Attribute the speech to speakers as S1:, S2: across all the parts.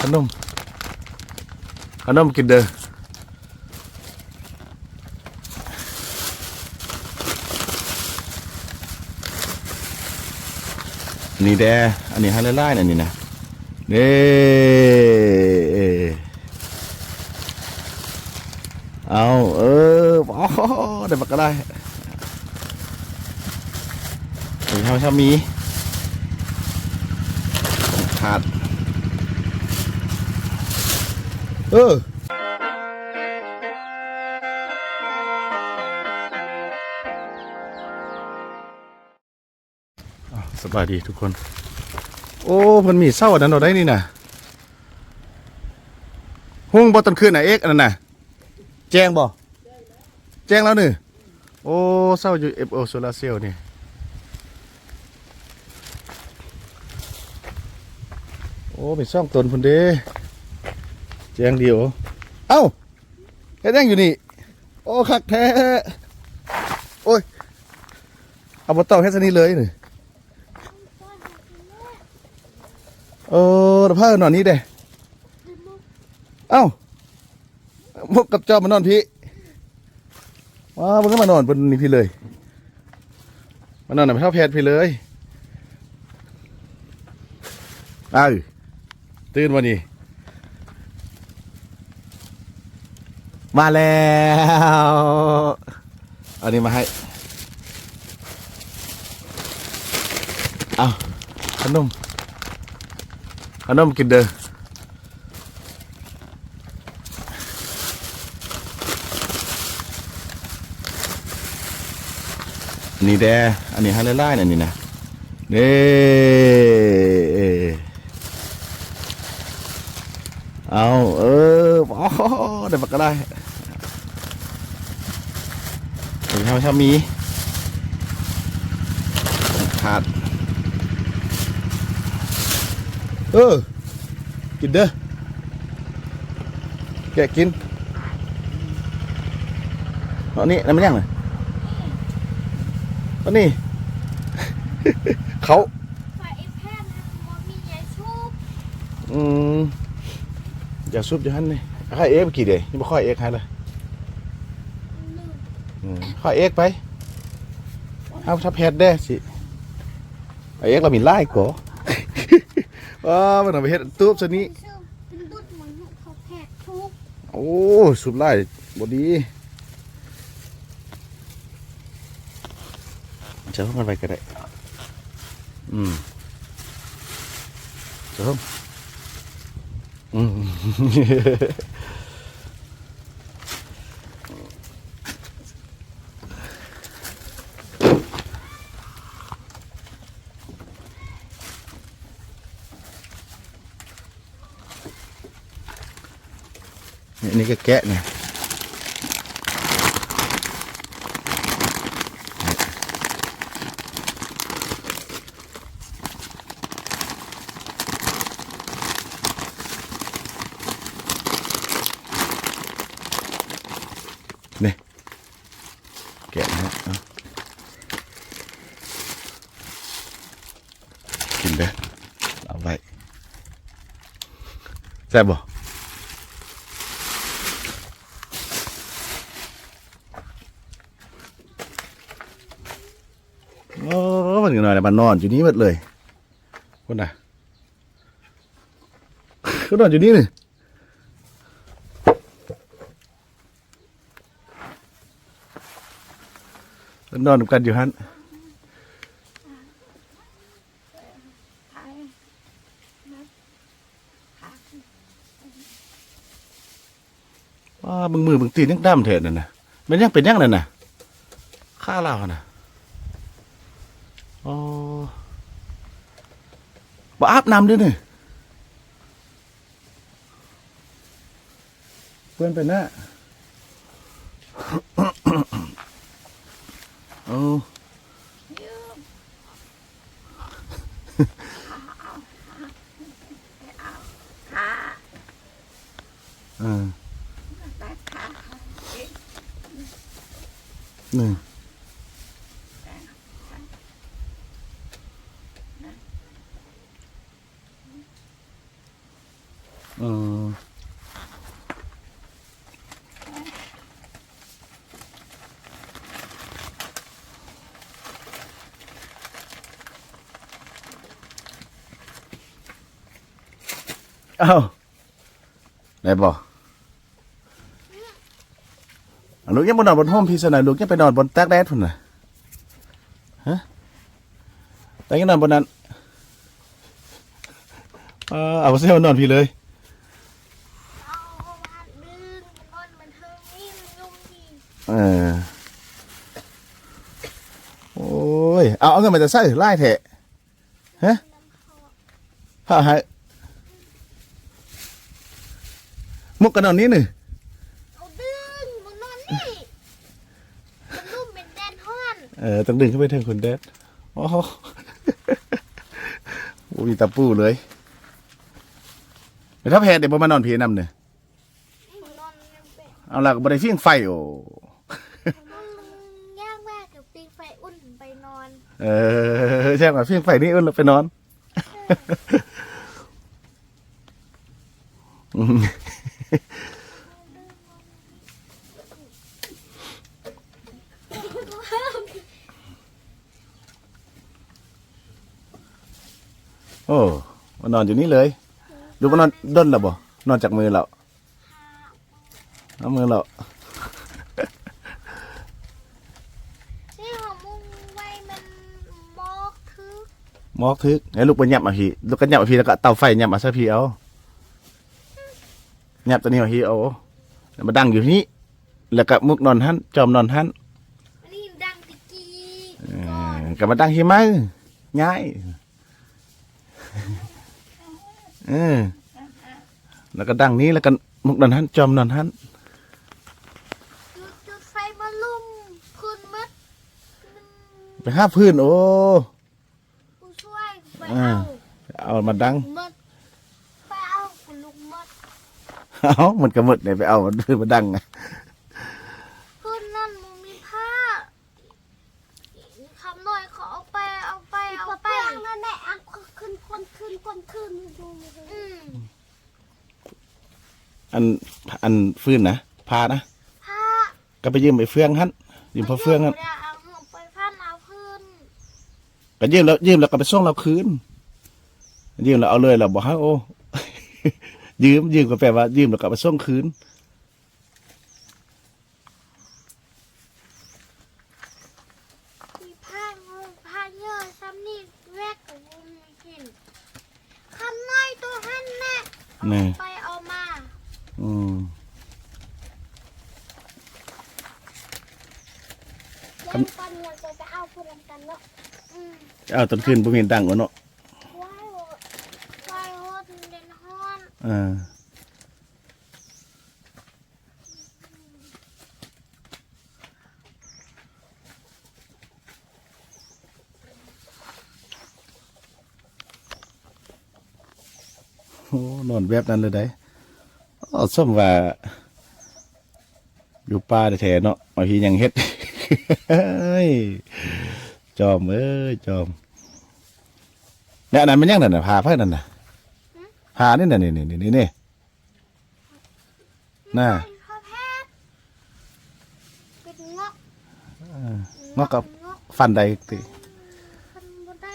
S1: ขนม ขนมกินเด้อนี่แดอันนี้ให้ไล่ๆน่ะนี่นะเด้เอาเออโอ้โหได้บักก็ได้เดี๋ยวชามีขาด เอออะสบายดีทุกคน โอ้เพิ่นมีเศร้าอันนั้นเราได้นี่นะหุ้งบ่ต้นคืนน่ะเอกอันนั้นน่ะแจ้งบ่แจ้งแล้วนี่โอ้เศร้าอยู่ FO Solar Cell นี่โอ้เป็นซ่องตนพุ่นเด้ แจ้งเดียว เอ้าเฮ็ดยังอยู่นี่ โอ้คักแท้ โอ้ย เอาบ่เต้าเฮ็ดซะนี่เลยนี่เออแล้วผ้านอนนี้เด้เอ้าพวกกับเจ้ามานอนพี่ว้ามันก็มานอนบนนี้พี่เลย มานอนหน่อยเท่าแพทย์พี่เลยเอ้าตื่นวันนี้ มาแล้วอันนี้มาให้เอาขนมขนมกินเด้อนี่แดอันนี้ให้ไล่ๆน่ะนี่นะเด้เอาเออ โอ้โหได้บักก็ได้เดี๋ยวชาชามีขาด เออ กินเด้อ แกะกินเอานี่นั่นมันยังไงเอานี่ เขา
S2: ฝ่ายไอ้แพทย์นะมั นมียาชูบ
S1: อืมอย่าซุบอยู่หันนี่ข้าเอ็กไปกี่เดยนี่บ่ค่อยเอ็กให้เลย
S2: หนึ่ง
S1: อืมค่อยเอ็กไปเอาถ้าแพทย์ได้สิเอาเอ็กเรามีไล่ก่อว้ามันเอาไปเฮ็ดตูบซะนี้
S2: ชื่อเป็นดุด
S1: โอ้สุดไล่บดีจะต้องกันไปก็ได้อืมจะต้องอืม นี่นี่ก็แกะเนี่ยนี่ แกะนะฮะเอากินเด้อเอาไว้แซ่บบ่โอ้มันกันหน่อยนะมันนอนอยู่นี่หมดเลยคนน่ะก็นอนอยู่นี่นี่ นอนกันอยู่ฮันว้าบึงมือบึงตีนยังดำเถิดนั่นนะมันยังเป็นยังนั่นนะข้าเราน่ะอ๋อบ่อาบน้ำด้วยนี่เพื่อนไปหน้า โอ้เออ เอ้าไหนบอกอ่ลูกยังบนนอนบนห้องพี่สนอยลูกยังไปนอนบนแตกแดดพุ่นน่ะฮะแต่ยังนอนบนนั้นเออเอาเสื้อนอนพี่เลย
S2: เอาวันอนมันเทิงนี่มันยุ่งดี
S1: เออโอ้ย เอาเอาเงินมาจะใส่ไล่เถอะฮะ
S2: น้า
S1: ผ้าให้ มุกกันเอานี้หนึ่ง
S2: เอาดึงมันนอนนี่มันนุ่มเป็นแดนห้อน
S1: เออต้องดึงขึ้นไปถึงคุณเดดโอ้โหโอ้มีตะปูเลยเดี๋ยวถ้าแพ้เดี๋ยวผมมานอนผีนำเนี่ย
S2: มันนอนยังเป็น
S1: เอาละก็บริฟิ้งไฟโอ้
S2: มันยากมากกับปีไฟอุ่นไปนอน
S1: เออใช่ไหมฟิ้งไฟนี่เอื้นเราไปนอน อืม โอ้มานอนอยู่นี่เลยดูมานอนด้นแล้วบ่นอนจากมือเราเอามือเรา
S2: ที่ของมุงไว้มันมอกทึก
S1: มอกทึกให้ลูกไปหยับมาพี่ลูกก็หยับมาพี่แล้วก็เตาไฟหยับมาซะพี่เอาหยับตัวนี้มาพี่เอาแล้วมาดังอยู่นี่แล้วก็มุกนอนหันจอมนอนหัน
S2: อันนี้ดังตะกี้
S1: เอ
S2: ก่อน
S1: อก็มาดังที่มือง่าย เออแล้วก็ดังนี้แล้วก็มุกนอนหันจอมนอนหัน
S2: จุดจุดไฟมาลุ่มพื้นมัดมัน
S1: ไปห้าพื้นโอ้
S2: ผู้ช่วยไป
S1: อ่า
S2: เอา
S1: เอามาดัง
S2: มัดไปเอาคุณลุงมัด
S1: เอามันก็หมดเนี่ยไปเอามันพื้นมาดังอะ
S2: พื้นนั่นมึงมีผ้าคำหน่อยขอเอาไปเอาไปเอาไปนั่นแหละอังขึ้นคนขึ้นคนขึ้นดู อืม
S1: อันอันฟื้นนะพานะ
S2: ผ้า
S1: ก็ไปยืมไปเฟืองฮันยืมพอเฟืองฮัน
S2: ดี๋ยวเอาไปพันเอาพื้น
S1: ก็ยืมแล้วยืมแล้วก็ไปส่งเราคืนยืมแล้วเอาเลยเราบอกให้โอ้ยืมยืมก็แปลว่ายืมแล้วก็ไปส่งคืน
S2: มีผ้างูผ้าเยอะซ้ำนี่แวกกับวุ้มไม่กินคำน้อยตัวหันแน่
S1: นี่
S2: ไปเอามา
S1: อืม
S2: เล่นปันเงินจะไปเอาพูดกันเนาะอืม
S1: เอาตอนคืนบ่มีดังวะเนาะ
S2: ว้ายโหดว้ายโหดเด่นฮ้อน
S1: อ่า โอ้นอนแบบนั้นเลยได้อ๋อส้มว่า อยู่ป่าแท้ๆเนาะบางทียังเฮ็ดเฮ้ยจอมเอ้ยจอมเนี่ยอันนั้นมันยังนั่นน่ะพาเพิ่นนั่นน่ะพานี่น่ะนี่นี่นี่นี่นี่น่ะ
S2: พ่อแพทย์เป็นเงาะ
S1: งอกกับ
S2: เงาะ
S1: ฟันใดติ
S2: คันบ่ได้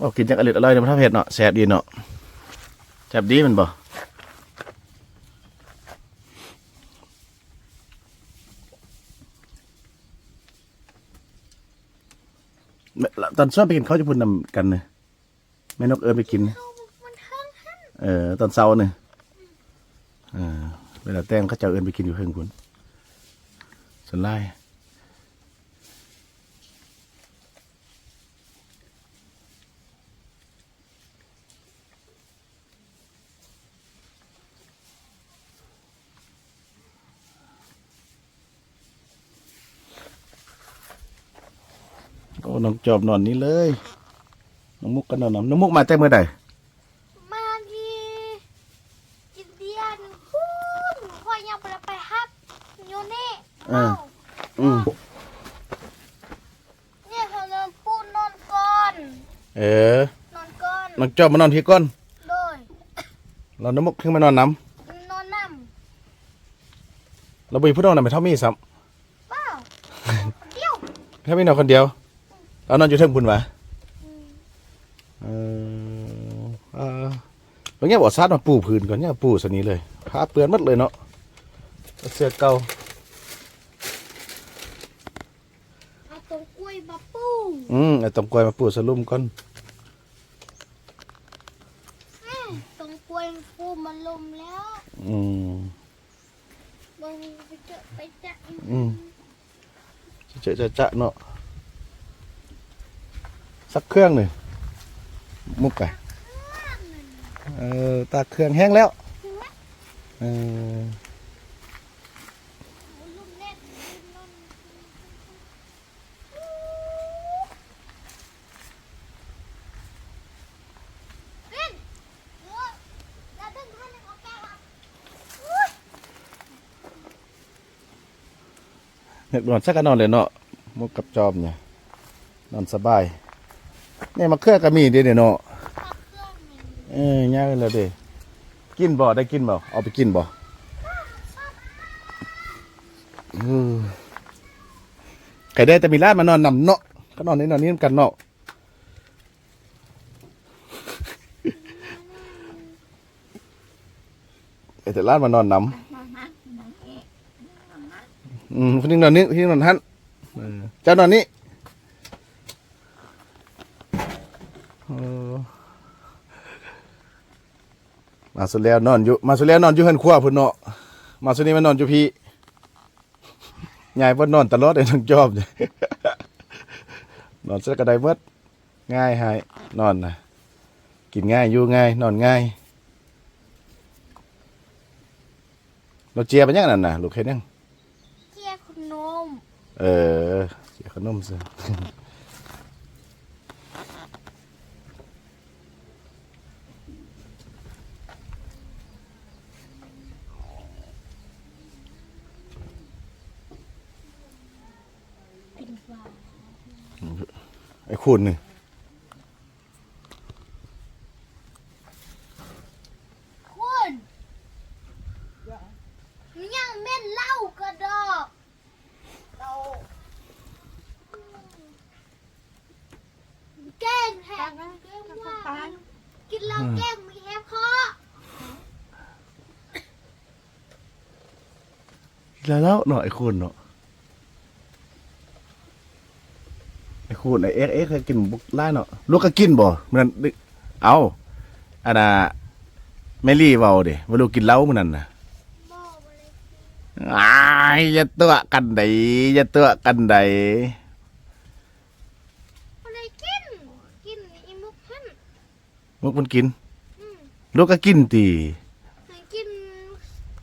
S1: โอ้กินจังอร่อยอร่อยเนาะพระเพชรเนาะแซ่บดีเนาะแซ่บดีแมันบ่แม่ตอนซ้อนไปกินเขาวจะพูดนำกันเนี่ยแม่นกเอิญไปกิน
S2: เอามันเทิงหัน
S1: เออตอนเช้าเนี่ยเออเวลาแต่งเขาเจะเอิญไปกินอยู่เพิ่งคุณส่วนไล่ น้องจอบนอนนี่เลย น้องมุกก็นอนนำน้องมุกมาแต่เมื่อใด
S2: มาที่อินเดียนพูนพ่อยังบ่ได้ไปฮับอยู่นี่
S1: อ่า
S2: เอา
S1: อืม
S2: เนี่ยเขาเริ่มพูดนอนก่อน
S1: เออน
S2: อนก้อน
S1: น้องจอบมานอนพี่ก่อน
S2: โดย
S1: เราน้ำมุกขึ้นมานอนน้
S2: นอนน้ำ
S1: เราไปพูดเอาหน่อยไปเท่ามีซ้ำ
S2: เปล่าเดียวำ
S1: แค่มีนอนคนเดียว เรานอนอยู่เทิงพุ่นวะ
S2: อืม
S1: เออเออแล้วเงี้ยบอกซัดมาปูพื้นก่อนเนี่ยปูสนี้เลยผ้าเปื้อนหมดเลยเนาะเสื้อเก่า
S2: เอาตรงกล้วยมาปู
S1: อืมไอ้ตำกล้วยมาปูสลุ่มก่อน
S2: แม่ตรงกล้วยปูมันลมแล้ว
S1: อืม
S2: บางไปเจอไปจับ
S1: อืมเจะจะจะเนาะ สักเครื่องหนึ่งมุกไก่เออตาเครื่องแห้งแล้วเออ
S2: เนนอนเล่นเออแล้วดึงท่านหนึ่งออกแก้วอะอุ้ย
S1: เน็กนอนสักกันนอนเลยเนาะมุกกับจอมเนี่ยนอนสบาย นี่ยมาเครื่องก็มีเด้เนี่ยเนาะ
S2: เอ้
S1: ยง่ายเลยเด้กินบ่ได้กินบ่เอาไปกินบ่ออไก่ได้แต่มีร้านมานอนนำเนาะก็นอนนี่นอนนี่กันเนาะไอ้แต่ร้านมานอนนำอืมคนนี้นอนนี่คนนี้นอนท่านเออเจ้านอนนี่เออ มาสุดแล้วนอนอยู่มาสุดแล้วนอนอยู่เฮือนครัวพุ่นเนาะมาสุดนี้มานอนอยู่พี่ยายเพิ่นนอนตลอดเลยทั้งจอบเลยนอนเสื้อกระไดเบิดง่ายหายนอนนะกินง่ายอยู่ง่าย นอนง่ายเราเจียไปยังนั่นน่ะลูกเฮ็ดยัง
S2: เจียขนม
S1: เออเจียขนมซะ
S2: เป็น
S1: ไอ้คุณนี่
S2: คุณยังเม่นเหล้ากระดอกเราแกล้งแทนแกล้งว่ากินเหล้าแกล้งมีแฮปคอ
S1: แล้วแล้วเนาะไอ้คุณเนาะ ไอ้คุณไอ้เอ็กเอ็กเคยกินบุกล่าเนาะลูกก็กินบ่มันนึกเอาอันน่ะแมรี่เว้าเด้ว่าลูกกินเหล้ามันนั่นน่ะ
S2: บอกมาเลย
S1: อ้ายอย่าตัวกันใดอย่าตัวกันใด
S2: อะไรกิน กินอีมุกพัน
S1: มุกมันกิน
S2: อืม
S1: ลูกก็กินตี
S2: ให้กิน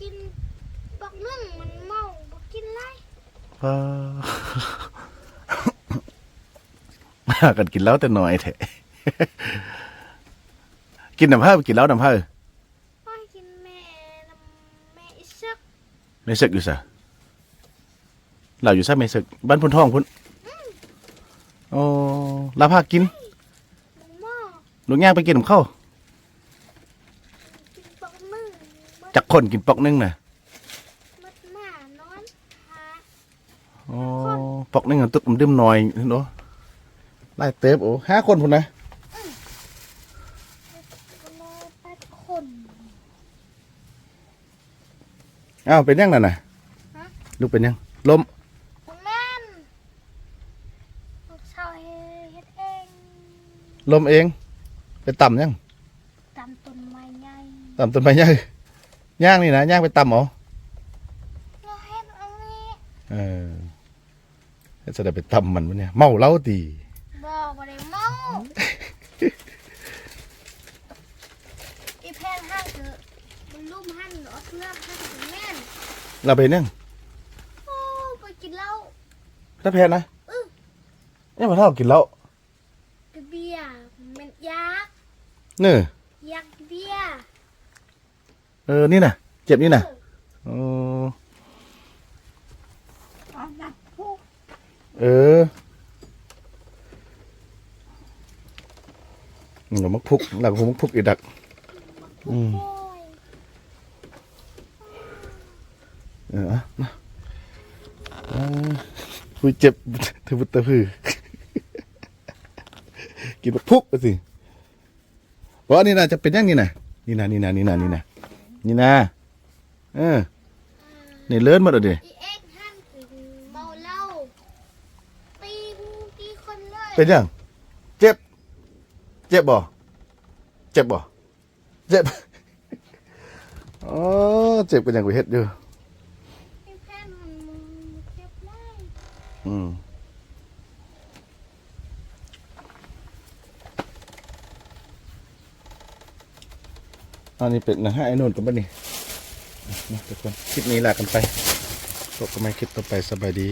S2: กินบักนึ่งมันเมาบักกินไร
S1: พามากันกินเหล้าแต่น้อยแท้กินน้ำผ้ากินเหล้าน้ำผ้า
S2: ป้อยกินแม่น้ำแม่อิซึก
S1: ไม่ศึกอยู่ซะเราอยู่ซะไม่ศึกบ้านพุ่นท้องพุ่นโอ้ลาพากิน
S2: หมูหม้อ
S1: ลูกย่างไปกินกับข้าว
S2: กินบักนึ่งมัด
S1: จักคนกินปอกหนึงน่ะ
S2: มัดหน้านอนหา
S1: โอ้ปอกหนึงอะตึกมันดื่มหน่อยเนาะ ไล่เต็บโอ้ห้าคนพุ่นนะ
S2: ก็มาแปดคน
S1: อ้าวเป็นยังนั่นน่ะ
S2: ฮะ
S1: ลูกเป็นยังลม
S2: คุณแม่นลูกสาวเฮ็ดเอง
S1: ลมเองไปต่ำยัง
S2: ตามต้นไม้ใหญ่
S1: ต่ำต้นไม้ย่างย่างนี่นะย่างไปต่ำเหรอ
S2: เราเฮ็ดอันนี้
S1: เออจะได้ไปต่ำมันวะเนี่ยเมาเหล้าตี
S2: บอกบ่ได้เมาอีแพนห้างคือมันลุ่มหั่น เอาเสื้อหั่นถึงแม่น
S1: เราไปนั่ง
S2: โอ้ไปกินเหล้า
S1: ถ้าแพนนะ
S2: อื้อ
S1: เนี่ยมาเท่ากินเหล้า
S2: ไปเบียร์มันยักษ์
S1: เนื้อ
S2: ยักษ์เบียร์
S1: เออนี่น่ะ เจ็บนี่น่ะเออ
S2: เอานัดพูด
S1: เอออืมเดี๋ยวมักพุกหลังผมมักพุกอีดัก อืม
S2: โอ้ย
S1: เออเอามาอ่าคุยเจ็บเธอพุตเตอพือกินมักพุกไปสิบอกว่านี่นะจะเป็นยังนี่นะนี่นะนี่นะนี่นะนี่นะนี่นะเออนี่เลื่อนมาแล้วดิ
S2: อีเอ็กท่านถึงเมาเหล้าตีงูตีคนเลย
S1: เป็นยังเจ็บ เจ็บบ่เจ็บบ่เจ็บอ๋อเจ็บกันยังกูเฮ็ดอยู่
S2: ไอ้แพนมันเจ็บได้
S1: อืมอันนี้เป็นนะฮะไอ้นนท์กันปะนี่มาทุกคนคลิปนี้ลากันไปพบกันใหม่คลิปต่อไปสบายดี